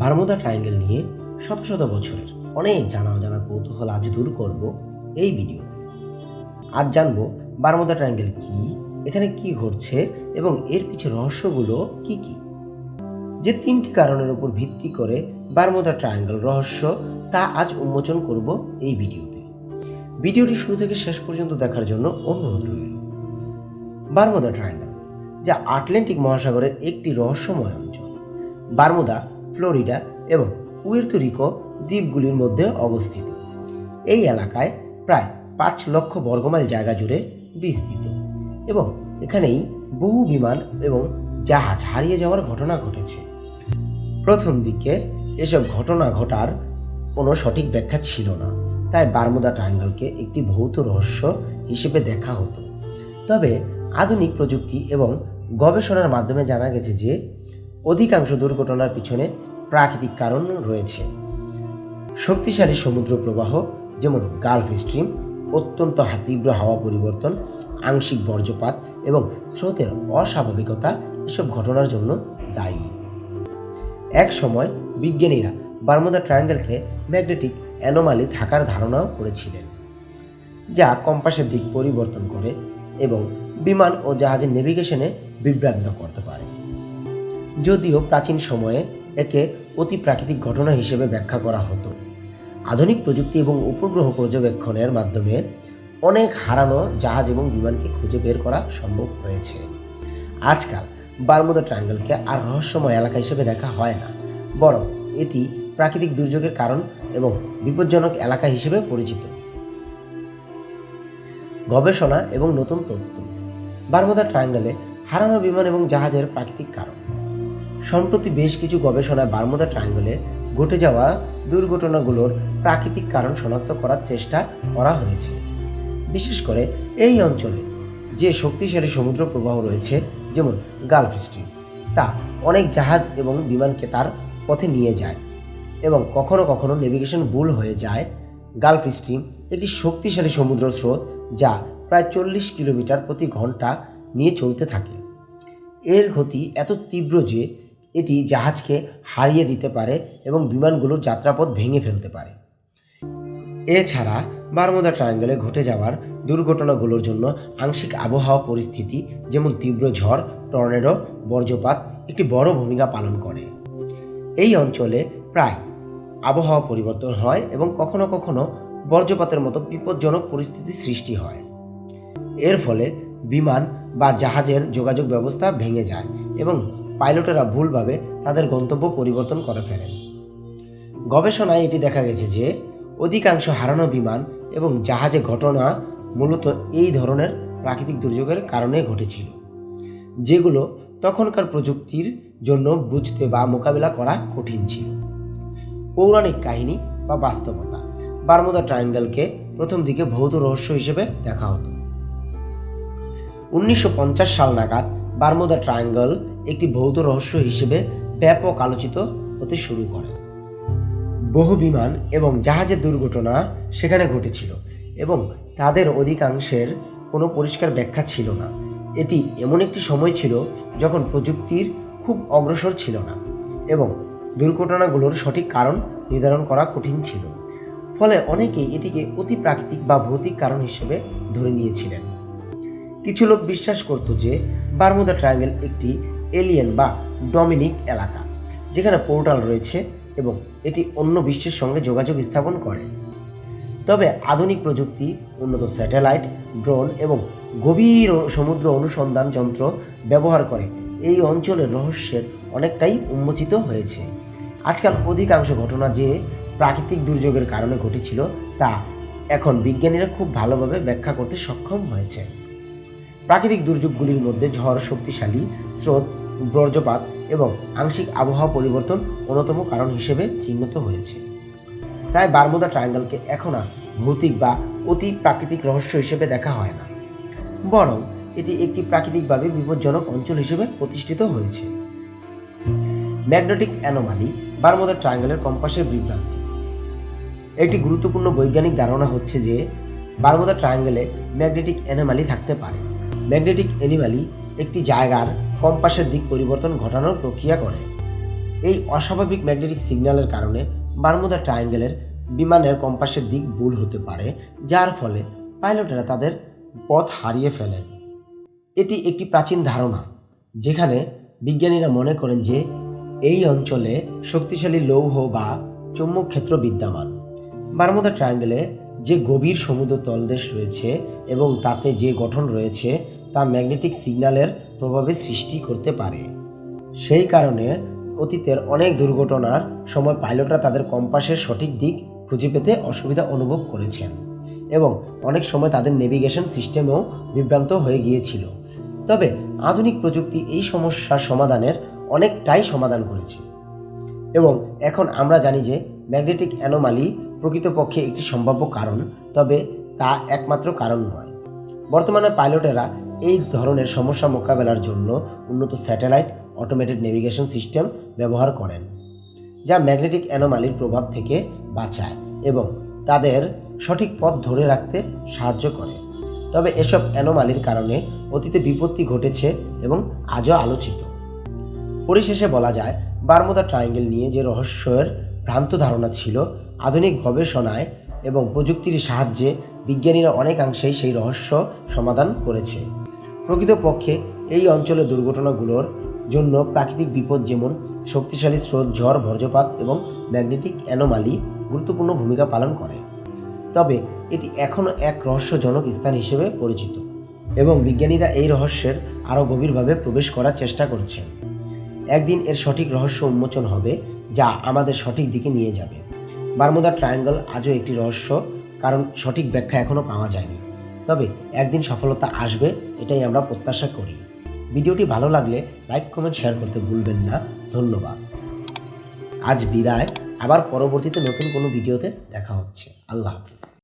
Bermuda triangle নিয়ে শত শত বছরের অনেক জানা অজানা কৌতূহল আজ দূর করব এই ভিডিওতে। আজ জানব বারমুদা ট্রায়াঙ্গেল কি, এখানে কি ঘটছে এবং এর পিছে রহস্যগুলো কি কি। যে তিনটি কারণের উপর ভিত্তি করে বারমুদা ট্রায়াঙ্গেল রহস্য, তা আজ উন্মোচন করব এই ভিডিওতে। ভিডিওটি শুরু থেকে শেষ পর্যন্ত দেখার জন্য অনুরোধ রইল। বারমুদা ট্রায়াঙ্গেল যা আটলান্টিক মহাসাগরের একটি রহস্যময় অঞ্চল। বারমুদা ফ্লোরিডা এবং পুয়ের্তো রিকো দ্বীপগুলির মধ্যে অবস্থিত। এই এলাকায় প্রায় পাঁচ লক্ষ বর্গমাইল জায়গা জুড়ে বিস্তৃত এবং এখানেই বহু বিমান এবং জাহাজ হারিয়ে যাওয়ার ঘটনা ঘটেছে। প্রথম দিকে এসব ঘটনা ঘটার কোনো সঠিক ব্যাখ্যা ছিল না, তাই বারমুদা ট্রায়াঙ্গলকে একটি ভৌত রহস্য হিসেবে দেখা হতো। তবে আধুনিক প্রযুক্তি এবং গবেষণার মাধ্যমে জানা গেছে যে অধিকাংশ দুর্ঘটনার পিছনে প্রাকৃতিক কারণ রয়েছে। শক্তিশালী সমুদ্র প্রবাহ যেমন গালফ স্ট্রিম, অত্যন্ত তীব্র হাওয়া পরিবর্তন, আংশিক বর্জ্যপাত এবং স্রোতের অস্বাভাবিকতা এসব ঘটনার জন্য দায়ী। এক সময় বিজ্ঞানীরা বারমুদা ট্রায়াঙ্গেলকে ম্যাগনেটিক অ্যানোমালি থাকার ধারণাও করেছিলেন, যা কম্পাসের দিক পরিবর্তন করে এবং বিমান ও জাহাজের নেভিগেশনে বিভ্রান্ত করতে পারে। যদিও প্রাচীন সময়ে একে অতি প্রাকৃতিক ঘটনা হিসেবে ব্যাখ্যা করা হতো। আধুনিক প্রযুক্তি এবং উপগ্রহ পর্যবেক্ষণের মাধ্যমে অনেক হারানো জাহাজ এবং বিমানকে খুঁজে বের করা সম্ভব হয়েছে। আজকাল বারমুদা ট্রায়াঙ্গেলকে আর রহস্যময় এলাকা হিসেবে দেখা হয় না, বরং এটি প্রাকৃতিক দুর্যোগের কারণ এবং বিপজ্জনক এলাকা হিসেবে পরিচিত। গবেষণা এবং নতুন তথ্য বারমুদা ট্রায়াঙ্গেলে হারানো বিমান এবং জাহাজের প্রাকৃতিক কারণ। সম্প্রতি বেশ কিছু গবেষণায় বারমুদা ট্রায়াঙ্গলে ঘটে যাওয়া দুর্ঘটনাগুলোর প্রাকৃতিক কারণ শনাক্ত করার চেষ্টা করা হয়েছে। বিশেষ করে এই অঞ্চলে যে শক্তিশালী সমুদ্র প্রবাহ রয়েছে, যেমন গালফ স্ট্রিম তা অনেক জাহাজ এবং বিমানকে তার পথে নিয়ে যায় এবং কখনো কখনো নেভিগেশন ভুল হয়ে যায়। গালফ স্ট্রিম একটি শক্তিশালী সমুদ্র স্রোত যা প্রায় চল্লিশ কিলোমিটার প্রতি ঘণ্টা নিয়ে চলতে থাকে। এর গতি এত তীব্র যে এটি জাহাজকে হারিয়ে দিতে পারে এবং বিমানগুলোর যাত্রাপথ ভেঙে ফেলতে পারে। এছাড়া বারমুদা ট্রায়াঙ্গলে ঘটে যাওয়ার দুর্ঘটনাগুলোর জন্য আংশিক আবহাওয়া পরিস্থিতি, যেমন তীব্র ঝড়, টর্নেডো, বজ্রপাত, একটি বড় ভূমিকা পালন করে। এই অঞ্চলে প্রায় আবহাওয়া পরিবর্তন হয় এবং কখনো কখনো বজ্রপাতের মতো বিপজ্জনক পরিস্থিতি সৃষ্টি হয়। এর ফলে বিমান বা জাহাজের যোগাযোগ ব্যবস্থা ভেঙে যায় এবং পাইলটেরা ভুলভাবে তাদের গন্তব্য পরিবর্তন করে ফেলেন। গবেষণায় এটি দেখা গেছে যে, অধিকাংশ হারানো বিমান এবং জাহাজে ঘটনা মূলত এই ধরনের প্রাকৃতিক দুর্যোগের কারণে ঘটেছিল, যেগুলো তখনকার প্রযুক্তির জন্য বুঝতে বা মোকাবিলা করা কঠিন ছিল। পৌরাণিক কাহিনী বা বাস্তবতা বারমুদা ট্রায়াঙ্গেলকে প্রথম দিকে ভৌত রহস্য হিসেবে দেখা হতো। উনিশশো পঞ্চাশ সাল নাগাদ বারমুদা ট্রায়াঙ্গল একটি ভৌত রহস্য হিসেবে ব্যাপক আলোচিত হতে শুরু করে। বহু বিমান এবং জাহাজের দুর্ঘটনা সেখানে ঘটেছিল এবং তাদের অধিকাংশের কোনো পরিষ্কার ব্যাখ্যা ছিল না। এটি এমন একটি সময় ছিল যখন প্রযুক্তির খুব অগ্রসর ছিল না এবং দুর্ঘটনাগুলোর সঠিক কারণ নির্ধারণ করা কঠিন ছিল। ফলে অনেকেই এটিকে অতি প্রাকৃতিক বা ভৌতিক কারণ হিসেবে ধরে নিয়েছিলেন। কিছু লোক বিশ্বাস করত যে বারমুদা ট্রায়াঙ্গেল একটি এলিয়েন বা ডমিনিক এলাকা, যেখানে পোর্টাল রয়েছে এবং এটি অন্য বিশ্বের সঙ্গে যোগাযোগ স্থাপন করে। তবে আধুনিক প্রযুক্তি, উন্নত স্যাটেলাইট, ড্রোন এবং গভীর সমুদ্র অনুসন্ধান যন্ত্র ব্যবহার করে এই অঞ্চলের রহস্যের অনেকটাই উন্মোচিত হয়েছে। আজকাল অধিকাংশ ঘটনা যে প্রাকৃতিক দুর্যোগের কারণে ঘটেছিল, তা এখন বিজ্ঞানীরা খুব ভালোভাবে ব্যাখ্যা করতে সক্ষম হয়েছে। প্রাকৃতিক দুর্যোগগুলির মধ্যে ঝড় শক্তিশালী স্রোত বজ্রপাত এবং আংশিক আবহাওয়া পরিবর্তন অন্যতম কারণ হিসেবে চিহ্নিত হয়েছে। তাই বারমুদা ট্রায়াঙ্গেলকে এখন আর ভৌতিক বা অতি প্রাকৃতিক রহস্য হিসেবে দেখা হয় না। বরং এটি একটি প্রাকৃতিকভাবে বিপজ্জনক অঞ্চল হিসেবে প্রতিষ্ঠিত হয়েছে। ম্যাগনেটিক অ্যানোমালি বারমুদা ট্রায়াঙ্গেলের কম্পাসের বিভ্রান্তি। একটি গুরুত্বপূর্ণ বৈজ্ঞানিক ধারণা হচ্ছে যে বারমুদা ট্রায়াঙ্গেলে ম্যাগনেটিক অ্যানোমালি থাকতে পারে। ম্যাগনেটিক অ্যানিমালি একটি জায়গার কম্পাসের দিক পরিবর্তন ঘটানোর প্রক্রিয়া করে। এই অস্বাভাবিক ম্যাগনেটিক সিগন্যালের কারণে বারমুদা ট্রায়াঙ্গেলের বিমানের কম্পাসের দিক ভুল হতে পারে, যার ফলে পাইলটেরা তাদের পথ হারিয়ে ফেলেন। এটি একটি প্রাচীন ধারণা, যেখানে বিজ্ঞানীরা মনে করেন যে এই অঞ্চলে শক্তিশালী লৌহ বা চৌম্বক ক্ষেত্র বিদ্যমান। বারমুদা ট্রায়াঙ্গেলে যে গভীর সমুদ্র তলদেশ রয়েছে এবং তাতে যে গঠন রয়েছে তা ম্যাগনেটিক সিগন্যালের প্রভাবে সৃষ্টি করতে পারে। সেই কারণে অতীতের অনেক দুর্ঘটনার সময় পাইলটরা তাদের কম্পাসের সঠিক দিক খুঁজে পেতে অসুবিধা অনুভব করেছেন এবং অনেক সময় তাদের নেভিগেশন সিস্টেমও বিভ্রান্ত হয়ে গিয়েছিল। তবে আধুনিক প্রযুক্তি এই সমস্যার সমাধানের অনেকটাই সমাধান করেছে। এবং এখন আমরা জানি যে ম্যাগনেটিক অ্যানোমালি প্রকৃতপক্ষে একটি সম্ভাব্য কারণ, তবে তা একমাত্র কারণ নয়। বর্তমানে পাইলটেরা এই ধরনের সমস্যা মোকাবেলার জন্য উন্নত স্যাটেলাইট অটোমেটেড নেভিগেশন সিস্টেম ব্যবহার করেন, যা ম্যাগনেটিক অ্যানোমালির প্রভাব থেকে বাঁচায় এবং তাদের সঠিক পথ ধরে রাখতে সাহায্য করে। তবে এসব অ্যানোমালির কারণে অতীতে বিপত্তি ঘটেছে এবং আজও আলোচিত। পরিশেষে বলা যায় বারমুদা ট্রায়াঙ্গেল নিয়ে যে রহস্যের ভ্রান্ত ধারণা ছিল, আধুনিক গবেষণায় এবং প্রযুক্তির সাহায্যে বিজ্ঞানীরা অনেকাংশেই সেই রহস্য সমাধান করেছে। প্রকৃতপক্ষে এই অঞ্চলের দুর্ঘটনাগুলোর জন্য প্রাকৃতিক বিপদ যেমন শক্তিশালী স্রোত, ঝড়, বজ্রপাত এবং ম্যাগনেটিক অ্যানোমালি গুরুত্বপূর্ণ ভূমিকা পালন করে। তবে এটি এখনও এক রহস্যজনক স্থান হিসেবে পরিচিত এবং বিজ্ঞানীরা এই রহস্যের আরও গভীরভাবে প্রবেশ করার চেষ্টা করছেন। একদিন এর সঠিক রহস্য উন্মোচন হবে, যা আমাদের সঠিক দিকে নিয়ে যাবে। বারমুদা ট্রায়াঙ্গল আজও একটি রহস্য, কারণ সঠিক ব্যাখ্যা এখনও পাওয়া যায়নি। তবে একদিন সফলতা আসবে এটাই আমরা প্রত্যাশা করি। ভিডিওটি ভালো লাগলে লাইক, কমেন্ট, শেয়ার করতে ভুলবেন না। ধন্যবাদ। আজ বিদায়। আবার পরবর্তীতে নতুন কোনো ভিডিওতে দেখা হচ্ছে। আল্লাহ হাফিজ।